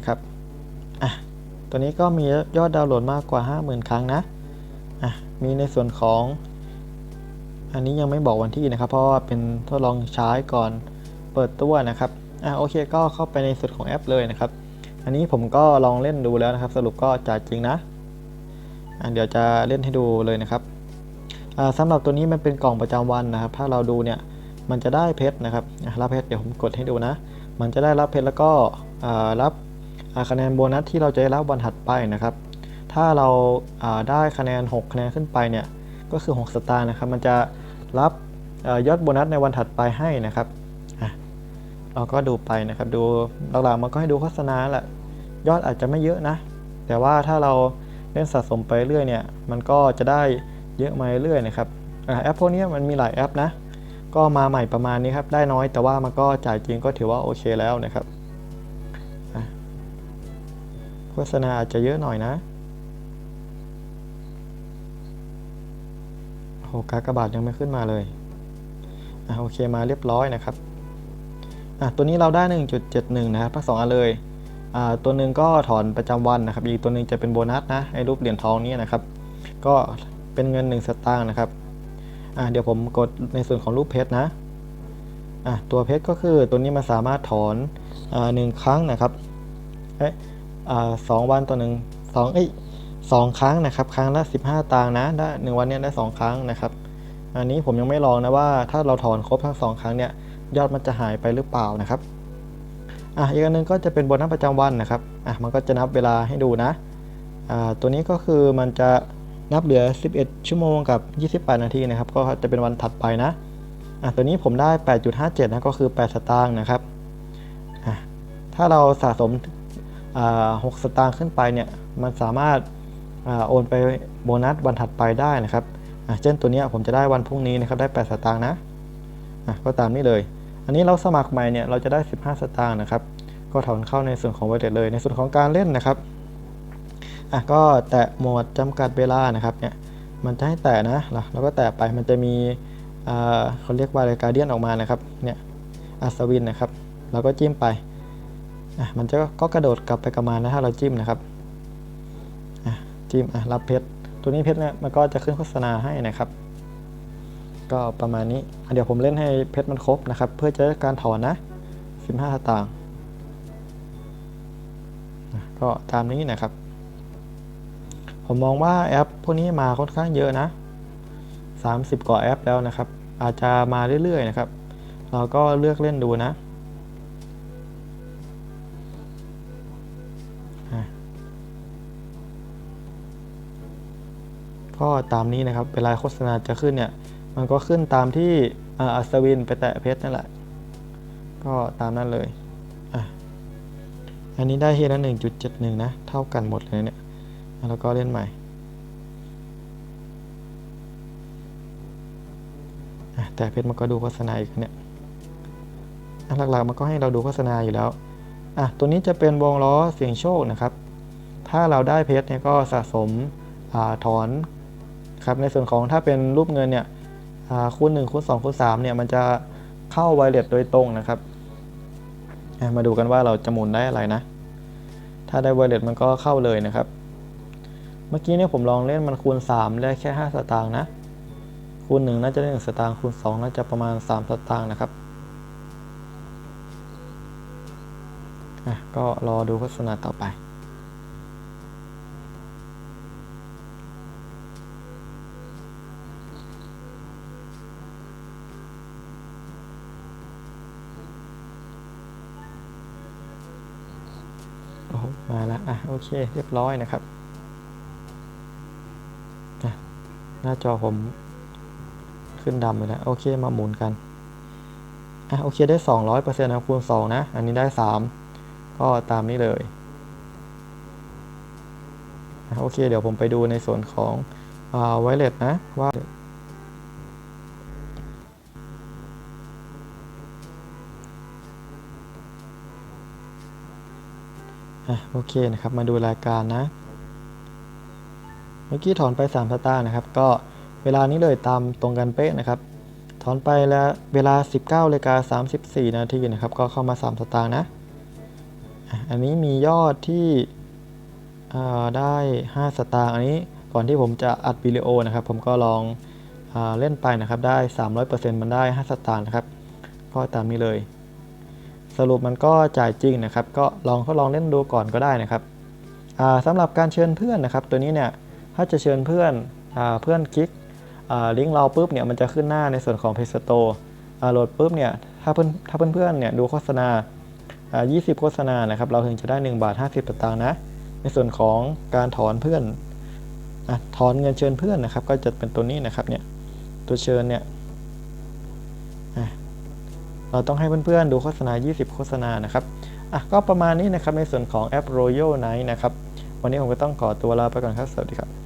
นะครับอะตัวนี้ก็มียอดดาวน์โหลดมากกว่า 50,000 ครั้งนะอะมีในส่วนของ อันนี้ยังไม่บอกวันที่นะครับ เพราะว่าเป็นทดลองใช้ก่อนเปิดตัวนะครับอะโอเคก็เข้าไปในส่วนของแอปเลยนะครับ อันนี้ผมก็ลองเล่นดูแล้วนะครับ สรุปก็จ่ายจริงนะอะเดี๋ยวจะเล่นให้ดูเลยนะครับอ่าสำหรับตัวนี้มันเป็นกล่องประจำวันนะครับ ถ้าเราดูเนี่ยมันจะได้เพชรนะครับรับเพชรเดี๋ยวผมกดให้ดูนะ มันจะได้รับเพชรแล้วก็รับ คะแนนโบนัสที่เราจะได้รับวันถัดไปนะครับ ถ้าเราาได้คะแนน 6 คะแนนขึ้นไปเนี่ยก็คือ 6 สตาร์นะครับ มันจะรับอยอดโบนัสในวันถัดไปให้นะครับเราก็ดูไปนะครับ ดูหลักๆมันก็ให้ดูโฆษณาแหละยอดอาจจะไม่เยอะนะ แต่ว่าถ้าเราเล่นสะสมไปเรื่อยเนี่ยมันก็จะได้เยอะมาเรื่อยนะครับอแอปพวกนี้มันมีหลายแอปนะ ก็มาใหม่ประมาณนี้ครับ ได้น้อยแต่ว่ามันก็จ่ายจริงก็ถือว่าโอเคแล้วนะครับ โฆษณาอาจจะเยอะหน่อยนะโอ้โหกากบาทยังไม่ขึ้นมาเลยอะโอเคมาเรียบร้อยนะครับอะตัวนี้เราได้ 1.71 นะครับทั้งสองอันเลยอ่าตัวหนึ่งก็ถอนประจำวันนะครับ อีกตัวหนึ่งจะเป็นโบนัสนะไอ้รูปเหรียญทองนี้นะครับ ก็เป็นเงิน 1 สตางค์นะครับอะเดี๋ยวผมกดในส่วนของรูปเพชรนะอะตัวเพชรก็คือตัวนี้มันสามารถถอนอ่าหนึ่งครั้งนะครับเอ๊ะ สองวันต่อหนึ่งสองเอ้ยสองครั้งนะครับ ครั้งละ15ตางค์นะได้หนึ่งวันเนี้ยได้สองครั้งนะครับ อันนี้ผมยังไม่ลองนะว่าถ้าเราถอนครบทั้งสองครั้งเนี่ยยอดมันจะหายไปหรือเปล่านะครับอะอีกอันหนึงก็จะเป็นโบนัสประจำวันนะครับอะมันก็จะนับเวลาให้ดูนะอ่าตัวนี้ก็คือมันจะนับเหลือ 11 ชั่วโมงกับ 28 นาทีนะครับ ก็จะเป็นวันถัดไปนะอะตัวนี้ผมได้ 8.57 นะ ก็คือ 8 สตางค์นะครับอะถ้าเราสะสม อ่า6สตางค์ขึ้นไปเนี่ยมันสามารถอโอนไปโบนัสวันถัดไปได้นะครับเช่นตัวนี้ผมจะได้วันพรุ่งนี้นะครับได้ 8 สตางค์นะก็ตามนี้เลย อันนี้เราสมัครใหม่เนี่ยเราจะได้ 15 สตางค์นะครับ ก็ถอนเข้าในส่วนของ wallet เลย ในส่วนของการเล่นนะครับก็แตะโหมดจำกัดเวลานะครับเนี่ยมันจะให้แตะนะแล้วก็แตะไปมันจะมีเขาเรียกว่าอะไรการเดียนออกมานะครับเนี่ยอัศวินนะครับ เราก็จิ้มไป อะมันจะก็กระโดดกลับไปกลับมานะถ้าเราจิ้มนะครับอะจิ้มอะรับเพชรตัวนี้เพชรเนี่ยมันก็จะขึ้นโฆษณาให้นะครับ ก็ประมาณนี้เดี๋ยวผมเล่นให้เพชรมันครบนะครับ เพื่อจะได้การถอนนะ 15สตางค์อะก็ตามนี้นะครับ ผมมองว่าแอปพวกนี้มาค่อนข้างเยอะนะ 30 กว่าแอปแล้วนะครับ อาจจะมาเรื่อยๆนะครับ เราก็เลือกเล่นดูนะ ก็ตามนี้นะครับ เวลาโฆษณาจะขึ้นเนี่ย มันก็ขึ้นตามที่อัศวินไปแตะเพชรนั่นแหละ ก็ตามนั้นเลยอะอันนี้ได้ที่ละ1.71นะ เท่ากันหมดเลยเนี่ย แล้วก็เล่นใหม่แต่เพชรมันก็ดูโฆษณาอีกเนี่ยหลักๆมันก็ให้เราดูโฆษณาอยู่แล้วอะตัวนี้จะเป็นวงล้อเสียงโชคนะครับ ถ้าเราได้เพชรเนี่ยก็สะสมอถอน ครับในส่วนของถ้าเป็นรูปเงินเนี่ยคูณ1คูณ2คูณ3เนี่ยมันจะเข้าไวเลสโดยตรงนะครับ มาดูกันว่าเราจะหมุนได้อะไรนะ ถ้าได้ไวเลสมันก็เข้าเลยนะครับ เมื่อกี้เนี่ยผมลองเล่นมันคูณ 3 ได้แค่ 5 สตางค์นะ คูณ 1 น่าจะได้ 1 สตางค์คูณ 2 น่าจะประมาณ 3 สตางค์นะครับก็รอดูโฆษณาต่อไป มาแล้วอะโอเคเรียบร้อยนะครับหน้าจอผมขึ้นดำไปแล้วโอเคมาหมุนกันอะโอเคได้ 200%นะคูณ2นะ อันนี้ได้ 3 ก็ตามนี้เลยอะโอเคเดี๋ยวผมไปดูในส่วนของอ่าไวเลสนะว่า อะโอเคนะครับมาดูรายการนะ เมื่อกี้ถอนไป3สตางค์นะครับ ก็เวลานี้เลยตามตรงกันเป๊ะนะครับ ถอนไปแล้วเวลา 19นาฬิกา34 นาทีนะครับ ก็เข้ามา 3 สตางค์นะ อันนี้มียอดที่ได้ 5 สตางค์อันนี้ก่อนที่ผมจะอัดวิดีโอนะครับ ผมก็ลองอเล่นไปนะครับ ได้ 300%มันได้ 5 สตางค์นะครับ ก็ตามนี้เลย สรุปมันก็จ่ายจริงนะครับ ก็ลองทดลองเล่นดูก่อนก็ได้นะครับอ่าสำหรับการเชิญเพื่อนนะครับ ตัวนี้เนี่ยถ้าจะเชิญเพื่อนอเพื่อนคลิกลิงก์เราปุ๊บเนี่ยมันจะขึ้นหน้าในส่วนของ Play Store โหลดปุ๊บเนี่ยถ้าเพื่อนถ้าเพื่อนเนี่ยดูโฆษณา 20 โฆษณานะครับเราถึงจะได้ 1 บาท 50สตางค์นะในส่วนของการถอนเพื่อนอถอนเงินเชิญเพื่อนนะครับ ก็จะเป็นตัวนี้นะครับเนี่ยตัวเชิญเนี่ย เราต้องให้เพื่อนๆดูโฆษณา 20 โฆษณานะครับอะก็ประมาณนี้นะครับในส่วนของแอป Royal Night นะครับ วันนี้ผมก็ต้องขอตัวลาไปก่อนครับ สวัสดีครับ